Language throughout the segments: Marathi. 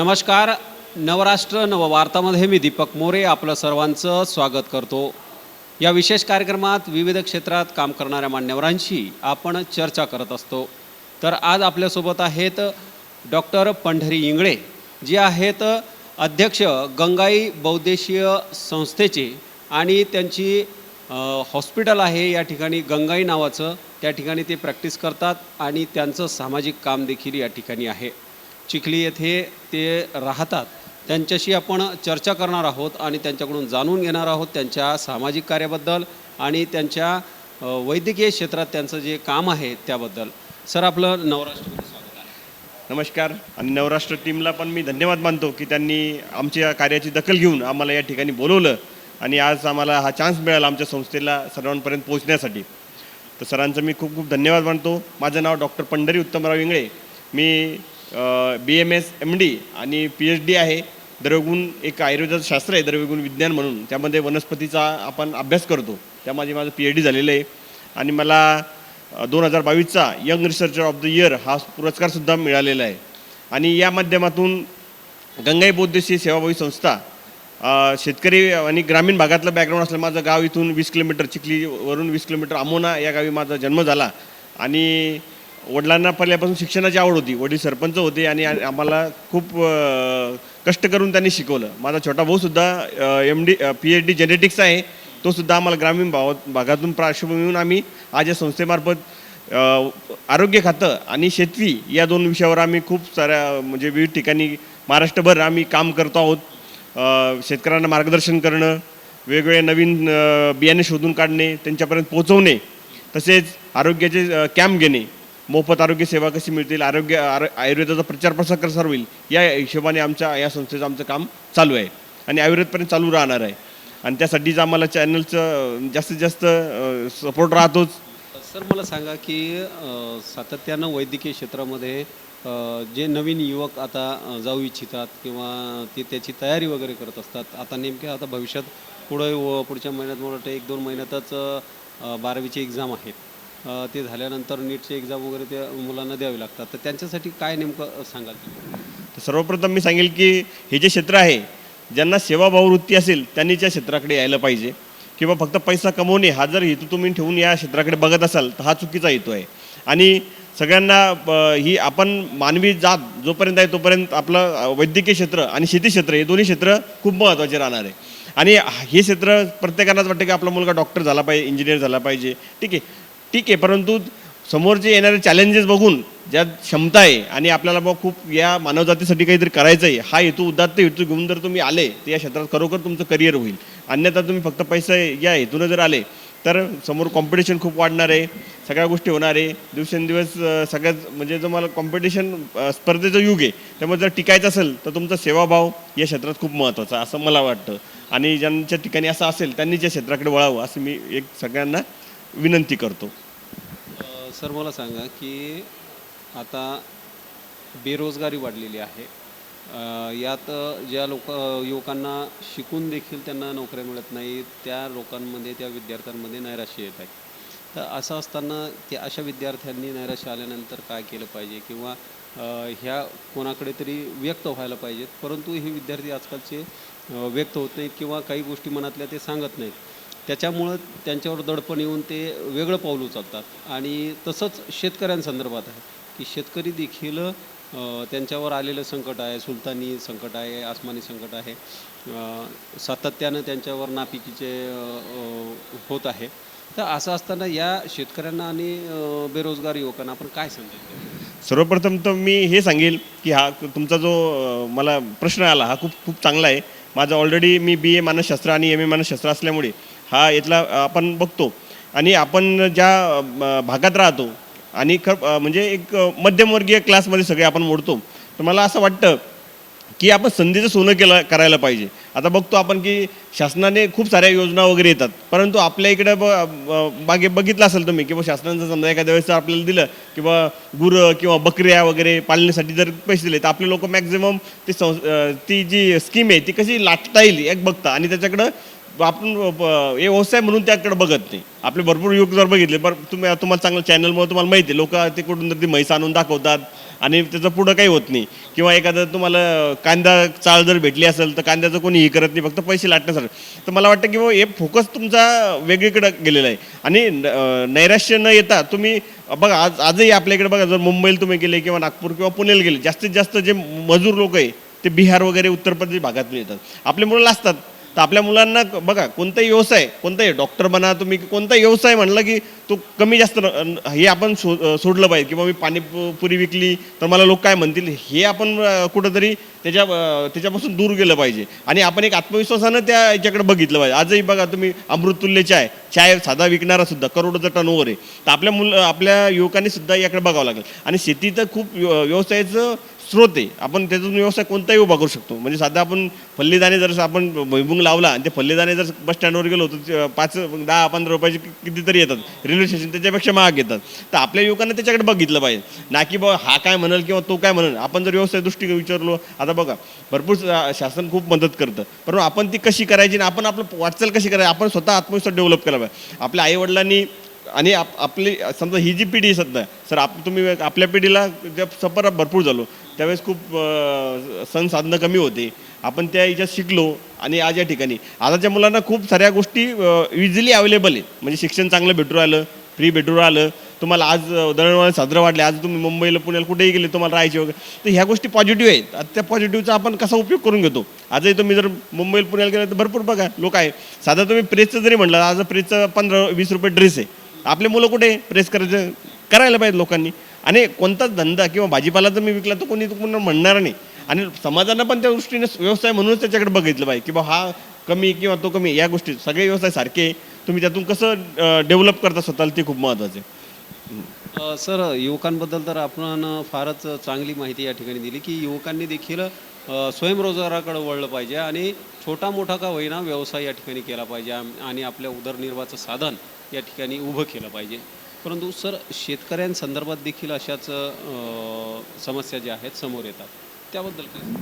नमस्कार नवराष्ट्र नववार्तामध्ये मी दीपक मोरे आपलं सर्वांचं स्वागत करतो. या विशेष कार्यक्रमात विविध क्षेत्रात काम करणाऱ्या मान्यवरांशी आपण चर्चा करत असतो. तर आज आपल्यासोबत आहेत डॉक्टर पंढरी इंगळे जे आहेत अध्यक्ष गंगाई बौद्देशीय संस्थेचे आणि त्यांची हॉस्पिटल आहे या ठिकाणी गंगाई नावाचं. त्या ठिकाणी ते प्रॅक्टिस करतात आणि त्यांचं सामाजिक काम देखील या ठिकाणी आहे. चिखली येथे ते राहतात. त्यांच्याशी आपण चर्चा करणार आहोत आणि त्यांच्याकडून जाणून घेणार आहोत त्यांच्या सामाजिक कार्याबद्दल आणि त्यांच्या वैद्यकीय क्षेत्रात त्यांचं जे काम आहे त्याबद्दल. सर आपलं नवराष्ट्र नमस्कार. आणि नवराष्ट्र टीमला पण मी धन्यवाद मानतो की त्यांनी आमच्या कार्याची दखल घेऊन आम्हाला या ठिकाणी बोलवलं आणि आज आम्हाला हा चान्स मिळाला आमच्या संस्थेला सर्वांपर्यंत पोहोचण्यासाठी. तर सरांचं मी खूप खूप धन्यवाद मानतो. माझं नाव डॉक्टर पंढरी उत्तमराव इंगळे. मी B M S M D आणि पी एच डी आहे. द्रवगुण एक आयुर्वेदाचं शास्त्र आहे द्रवगुण विज्ञान म्हणून. त्यामध्ये वनस्पतीचा आपण अभ्यास करतो. त्यामध्ये माझं पी एच डी झालेलं आहे. आणि मला दोन हजार बावीसचा young researcher of the year हा पुरस्कारसुद्धा मिळालेला आहे. आणि या माध्यमातून गंगाई बौद्धशी सेवाभावी संस्था शेतकरी आणि ग्रामीण भागातलं बॅकग्राऊंड असलं माझं गाव इथून वीस किलोमीटर चिखलीवरून वीस किलोमीटर आमोना या गावी माझा जन्म झाला. आणि वडिलांना पहिल्यापासून शिक्षणाची आवड होती. वडील सरपंच होते आणि आम्हाला खूप कष्ट करून त्यांनी शिकवलं. माझा छोटा भाऊसुद्धा M D P H D genetics आहे. तोसुद्धा आम्हाला ग्रामीण भागात भागातून पार्श्वभूमीहून आम्ही आज या संस्थेमार्फत आरोग्य खातं आणि शेती या दोन विषयावर आम्ही खूप साऱ्या म्हणजे विविध ठिकाणी महाराष्ट्रभर आम्ही काम करतो आहोत. शेतकऱ्यांना मार्गदर्शन करणं वेगवेगळे नवीन बियाणे शोधून काढणे त्यांच्यापर्यंत पोहोचवणे तसेच आरोग्याचे कॅम्प घेणे. मोफत आरोग्य सेवा कशी मिळतील आरोग्य आरो आयुर्वेदाचा प्रचार प्रसार कसा होईल या हिशोबाने आमच्या या संस्थेचं आमचं काम चालू आहे. आणि आयुर्वेदपर्यंत चालू राहणार आहे. आणि त्यासाठीच आम्हाला चॅनलचं जास्तीत जास्त सपोर्ट राहतोच. सर मला सांगा की सातत्यानं वैद्यकीय क्षेत्रामध्ये जे नवीन युवक आता जाऊ इच्छितात किंवा ते त्याची तयारी वगैरे करत असतात आता नेमक्या आता भविष्यात पुढे व पुढच्या महिन्यात मला वाटतं एक दोन महिन्यातच बारावीची एक्झाम आहे ते झाल्यानंतर नीटचे एक्झाम वगैरे त्या मुलांना द्यावे लागतात. तर त्यांच्यासाठी काय नेमकं सांगाल तर सर्वप्रथम मी सांगेल की हे जे क्षेत्र आहे ज्यांना सेवाभाव वृत्ती असेल त्यांनी त्या क्षेत्राकडे यायला पाहिजे. किंवा फक्त पैसा कमवणे हा जर हेतू तुम्ही ठेवून या क्षेत्राकडे बघत असाल तर हा चुकीचा हेतू आहे. आणि सगळ्यांना ही आपण मानवी जात जोपर्यंत आहे तोपर्यंत आपलं वैद्यकीय क्षेत्र आणि शेती क्षेत्र हे दोन्ही क्षेत्र खूप महत्त्वाचे राहणार आहे. आणि हे क्षेत्र प्रत्येकालाच वाटतं की आपला मुलगा डॉक्टर झाला पाहिजे इंजिनियर झाला पाहिजे. ठीक आहे. ठीक आहे परंतु समोरचे येणारे चॅलेंजेस बघून ज्यात क्षमता आहे आणि आपल्याला बघ खूप या मानवजातीसाठी काहीतरी करायचं आहे हा हेतू उदात्त हेतू घेऊन जर तुम्ही आले तर या क्षेत्रात खरोखर तुमचं करिअर होईल. अन्यथा तुम्ही फक्त पैसे या हेतूनं जर आले तर समोर कॉम्पिटिशन खूप वाढणार आहे सगळ्या गोष्टी होणार आहे. दिवसेंदिवस सगळ्याच सगळ्यात म्हणजे मला कॉम्पिटिशन स्पर्धेचं युग आहे त्यामुळे जर टिकायचं असेल तर तुमचा सेवाभाव या क्षेत्रात खूप महत्त्वाचा असं मला वाटतं. आणि ज्यांच्या ठिकाणी असं असेल त्यांनी त्या क्षेत्राकडे वळावं असं मी एक सगळ्यांना विनंती करतो. सर मला सांगा की आता बेरोजगारी वाढलेली आहे. यात ज्या लोक युवकांना शिकून देखील त्यांना नोकऱ्या मिळत नाही त्या लोकांमध्ये त्या विद्यार्थ्यांमध्ये नैराश्य येत आहे. तर असं असताना ते अशा विद्यार्थ्यांनी नैराश्य आल्यानंतर काय केलं पाहिजे किंवा ह्या कोणाकडे तरी व्यक्त व्हायला पाहिजेत परंतु हे विद्यार्थी आजकालचे व्यक्त होत नाहीत किंवा काही गोष्टी मनातल्या ते सांगत नाहीत. त्याच्यामुळं त्यांच्यावर दडपण येऊन ते वेगळं पाऊल उचलतात. आणि तसंच शेतकऱ्यांसंदर्भात आहे की शेतकरी देखील त्यांच्यावर आलेलं संकट आहे सुलतानी संकट आहे आसमानी संकट आहे सातत्यानं त्यांच्यावर नापिकीचे होत आहे. तर असं असताना या शेतकऱ्यांना आणि बेरोजगार युवकांना आपण काय समजायचं सर्वप्रथम तर मी हे सांगेल की हा तुमचा जो मला प्रश्न आला हा खूप खूप चांगला आहे. माझं ऑलरेडी मी बी ए मानसशास्त्र आणि एम ए मानसशास्त्र असल्यामुळे हा इथला आपण बघतो. आणि आपण ज्या भागात राहतो आणि ख म्हणजे एक मध्यमवर्गीय क्लासमध्ये सगळे आपण मोडतो तर मला असं वाटतं की आपण संधीचं सोनं केलं करायला पाहिजे. आता बघतो आपण की शासनाने खूप साऱ्या योजना वगैरे येतात परंतु आपल्या इकडं ब ब- बागे बघितलं असेल तुम्ही किंवा शासनाचं समजा एखाद्या वेळेस आपल्याला दिलं किंवा गुरं किंवा बकऱ्या वगैरे पाळण्यासाठी जर पैसे दिले तर आपले लोक मॅक्झिमम ती संस ती जी स्कीम आहे ती कशी लाटता येईल एक बघता. आणि त्याच्याकडं आपण हे व्यवसाय म्हणून त्याकडे बघत नाही. आपले भरपूर युवक जर बघितले बरं तुम्ही तुम्हाला चांगलं चॅनलमुळे तुम्हाला माहिती आहे लोक ते कुठून तरी ती म्हैस आणून दाखवतात आणि त्याचं पुढं काही होत नाही. किंवा एखादं तुम्हाला कांदा चाळ जर भेटली असेल तर कांद्याचं कोणी हे करत नाही फक्त पैसे लाटण्यासाठी. तर मला वाटतं की बुवा हे फोकस तुमचा वेगळीकडे गेलेला आहे. आणि न- नैराश्य न येता तुम्ही बघा आज आजही आपल्याकडे बघा जर मुंबईला तुम्ही गेले किंवा नागपूर किंवा पुण्याला गेले जास्तीत जास्त जे मजूर लोक आहे ते बिहार वगैरे उत्तर प्रदेश भागातून येतात. आपले मुलं लाजतात. तर आपल्या मुलांना बघा कोणताही व्यवसाय कोणताही डॉक्टर बना तुम्ही कोणताही व्यवसाय म्हणला की तो कमी जास्त हे आपण सो सोडलं पाहिजे किंवा मी पाणीपुरी विकली तर मला लोक काय म्हणतील? हे आपण कुठंतरी त्याच्या त्याच्यापासून दूर गेलं पाहिजे. आणि आपण एक आत्मविश्वासानं त्या याच्याकडे बघितलं पाहिजे. आजही बघा तुम्ही अमृततुल्य चाय चाय साधा विकणारा सुद्धा करोडोचा टर्न आहे. तर आपल्या मुलं आपल्या युवकांनी सुद्धा याकडे बघावं लागेल. आणि शेती तर खूप व्यवसायाचं स्रोत आहे. आपण त्यातून व्यवसाय कोणताही उभा करू शकतो. म्हणजे साधा आपण फल्लीदाणे जर आपण भुईमुंग लावला आणि ते फल्लीदाणे जर बस स्टँडवर गेलो तर पाच दहा पंधरा रुपयाचे कितीतरी येतात. रेल्वे स्टेशन त्याच्यापेक्षा महाग येतात. तर आपल्या युवकांना त्याच्याकडे बघितलं पाहिजे. ना की बा हा काय म्हणेल किंवा तो काय म्हणेल. आपण जर व्यवसाय दृष्टी विचारलो आता बघा भरपूर शासन खूप मदत करतं. परंतु आपण ती कशी करायची आणि आपण आपलं वाटचाल कशी करायची आपण स्वतः आत्मविश्वास डेव्हलप केला पाहिजे. आपल्या आईवडिलांनी आणि आप आपली समजा ही जी पिढी सध्या सर आप तुम्ही आपल्या पिढीला ज्या सफर भरपूर झालो त्यावेळेस खूप अं, सण साधनं कमी होते. आपण त्या याच्यात शिकलो आणि आज या ठिकाणी. आताच्या मुलांना खूप साऱ्या गोष्टी इझिली अवेलेबल आहेत. म्हणजे शिक्षण चांगलं भेटू राहिलं फ्री भेटू राहिलं. तुम्हाला आज दळणवळण साजरं वाढले आज तुम्ही मुंबईला पुण्याला कुठेही गेले तुम्हाला राहायचे वगैरे. तर ह्या गोष्टी पॉझिटिव्ह आहेत. आता त्या पॉझिटिव्हचा आपण कसा उपयोग करून घेतो? आजही तुम्ही जर मुंबईला पुण्याला गेला तर भरपूर बघा लोक आहे. साधा तुम्ही प्रेसचं जरी म्हणलं आज प्रेसचं पंधरा वीस रुपये ड्रेस आहे. आपले मुलं कुठे प्रेस करायचं? करायला पाहिजे लोकांनी. आणि कोणताच धंदा किंवा भाजीपाला जर मी विकला तर कोणी कोणी म्हणणार नाही. आणि समाजानं पण त्या दृष्टीने व्यवसाय म्हणूनच त्याच्याकडे बघितलं पाहिजे की बा हा कमी किंवा तो कमी या गोष्टी सगळे व्यवसाय सारखे तुम्ही त्यातून कसं डेव्हलप करता स्वतःला ते खूप महत्त्वाचं आहे. सर युवकांबद्दल तर आपण फारच चांगली माहिती या ठिकाणी दिली की युवकांनी देखील स्वयंरोजगाराकडे वळलं पाहिजे आणि छोटा मोठा का होईना व्यवसाय या ठिकाणी केला पाहिजे. आणि आपल्या उदरनिर्वाहाचं साधन या ठिकाणी उभं केलं पाहिजे. परंतु सर शेतकऱ्यांसंदर्भात देखील अशाच समस्या ज्या आहेत समोर येतात. त्याबद्दल काय?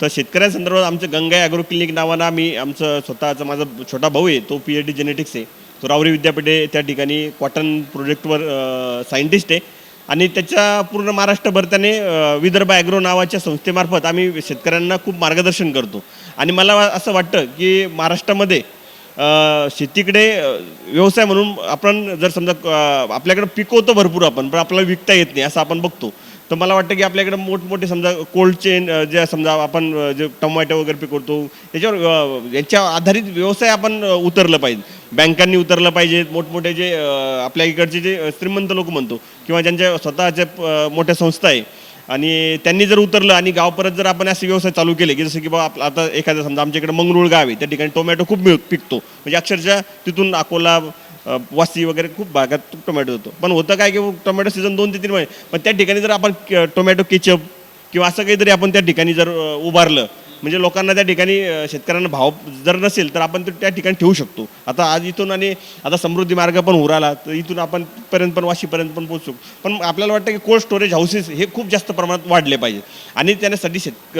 तर शेतकऱ्यांसंदर्भात आमचं गंगा ॲग्रो क्लिनिक नावानं आम्ही आमचं स्वतःचा माझा छोटा भाऊ आहे तो पी एच डी जेनेटिक्स आहे. तो रावरी विद्यापीठ आहे त्या ठिकाणी कॉटन प्रोजेक्टवर सायंटिस्ट आहे. आणि त्याच्या पूर्ण महाराष्ट्रभर त्याने विदर्भ ॲग्रो नावाच्या संस्थेमार्फत आम्ही शेतकऱ्यांना खूप मार्गदर्शन करतो. आणि मला असं वाटतं की महाराष्ट्रामध्ये शेतीकडे व्यवसाय म्हणून आपण जर समजा आपल्याकडे पिकवतो भरपूर आपण पण आपल्याला विकता येत नाही असं आपण बघतो. तर मला वाटतं की आपल्याकडे मोठमोठे समजा कोल्ड चेन जे समजा आपण जे टोमॅटो वगैरे पिकवतो त्याच्यावर याच्या आधारित व्यवसाय आपण उतरलं पाहिजे. बँकांनी उतरलं पाहिजे मोठमोठे जे आपल्या इकडचे जे श्रीमंत लोक म्हणतो किंवा ज्यांच्या स्वतःच्या मोठ्या संस्था आहे आणि त्यांनी जर उतरलं आणि गाव परत जर आपण असे व्यवसाय चालू केले की जसं की बाबा आपलं आता एखादं समजा आमच्या इकडे मंगरुळ गाव आहे त्या ठिकाणी टोमॅटो खूप मिळ पिकतो. म्हणजे अक्षरशः तिथून अकोला वासी वगैरे खूप भागात टोमॅटो होतो पण होतं काय की टोमॅटो सीझन दोन ते तीन महिने. पण त्या ठिकाणी जर आपण टोमॅटो केचप किंवा असं काहीतरी आपण त्या ठिकाणी जर उभारलं म्हणजे लोकांना त्या ठिकाणी शेतकऱ्यांना भाव जर नसेल तर आपण तो त्या ठिकाणी ठेवू शकतो. आता आज इथून आणि आता समृद्धी मार्ग पण उराला तर इथून आपण पर्यंत पण वाशीपर्यंत पण पोहोचू. पण आपल्याला वाटतं की कोल्ड स्टोरेज हाऊसेस हे खूप जास्त प्रमाणात वाढले पाहिजे. आणि त्यासाठी शेत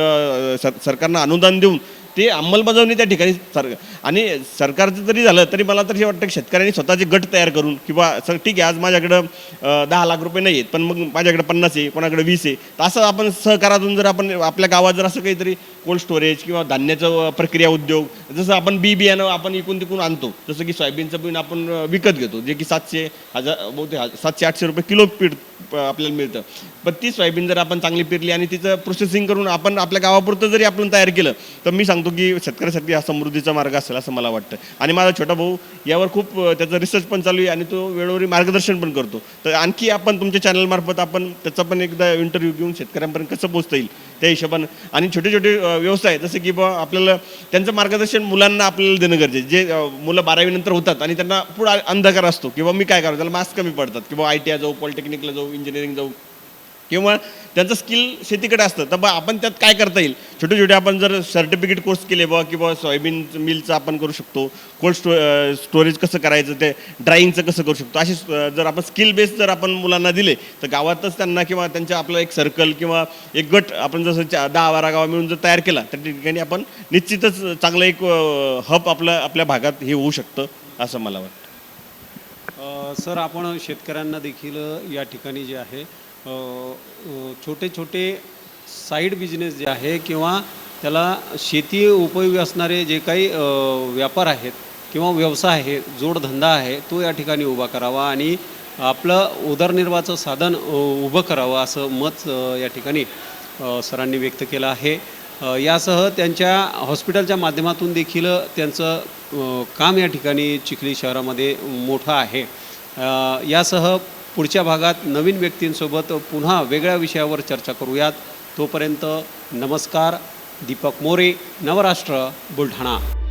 सरकारनं अनुदान देऊन ते अंमलबजावणी त्या ठिकाणी सर आणि सरकारचं जरी झालं तरी मला तर हे वाटतं की शेतकऱ्यांनी स्वतःचे गट तयार करून किंवा सर ठीक आहे आज माझ्याकडं दहा लाख रुपये नाही आहेत पण मग माझ्याकडे पन्नास आहे कोणाकडे वीस आहे तर असं आपण सहकारातून जर आपण आपल्या गावात जर असं काहीतरी कोल्ड स्टोरेज किंवा धान्याचं प्रक्रिया उद्योग जसं आपण बी बियाणं आपण इकून तिकून आणतो जसं की सोयाबीनचं बिन आपण विकत घेतो जे की सातशे हजार बहुतेक हजार- सातशे आठशे रुपये किलो पीठ आपल्याला मिळतं. पण ती सोयाबीन जर आपण चांगली पेरली आणि तिचं प्रोसेसिंग करून आपण आपल्या गावापुरतं जरी आपण तयार केलं तर मी सांगतो की शेतकऱ्यासाठी हा समृद्धीचा मार्ग असेल असं मला वाटतं. आणि माझा छोटा भाऊ यावर खूप त्याचं त्याचा रिसर्च पण चालू आहे आणि तो वेळोवेळी मार्गदर्शन पण करतो. तर आणखी आपण तुमच्या चॅनलमार्फत आपण त्याचा पण एकदा इंटरव्ह्यू घेऊन शेतकऱ्यांपर्यंत कसं पोहोचता येईल त्या हिशोबानं. आणि छोटे छोटे व्यवसाय जसे की बा आपल्याला त्यांचं मार्गदर्शन मुलांना आपल्याला देणं गरजेचं जे मुलं बारावीनंतर होतात आणि त्यांना पुढं अंधकार असतो. किंवा मी काय करावं? त्याला मार्क्स कमी पडतात. किंवा आय टी आय जाऊ पॉलिटेक्निकला जाऊ इंजिनिअरिंग जाऊ. किंवा त्यांचं स्किल शेतीकडे असतं तर बा आपण त्यात काय करता येईल? छोटे छोटे आपण जर सर्टिफिकेट कोर्स केले बा किंवा सोयाबीन मिलचं आपण करू शकतो कोल्ड स्टो स्टोरेज कसं करायचं ते ड्राईंगचं कसं करू शकतो? असे जर आपण स्किल बेस जर आपण मुलांना दिले तर गावातच त्यांना किंवा त्यांच्या आपलं एक सर्कल किंवा एक गट आपण जसं चा- दहा बारा गावा मिळून जर तयार केला तर त्या ठिकाणी आपण निश्चितच चांगलं एक हब आपलं आपल्या भागात हे होऊ शकतं असं मला वाटतं. सर आपण शेतकऱ्यांना देखील या ठिकाणी जे आहे छोटे छोटे साईड बिझनेस जे आहे किंवा त्याला शेती उपयोगी असणारे जे काही व्यापार आहेत किंवा व्यवसाय आहे जोडधंदा आहे तो या ठिकाणी उभा करावा आणि आपलं उदरनिर्वाहाचं साधन उभं करावं असं मत या ठिकाणी सरांनी व्यक्त केलं आहे. यासह त्यांच्या हॉस्पिटलच्या माध्यमातून देखील त्यांचं काम या ठिकाणी चिखली शहरामध्ये मोठं आहे. यासह पुढच्या भागात नवीन व्यक्तींसोबत पुन्हा वेगळ्या विषयावर चर्चा करूयात. तोपर्यंत नमस्कार दीपक मोरे नवराष्ट्र बुलढाणा.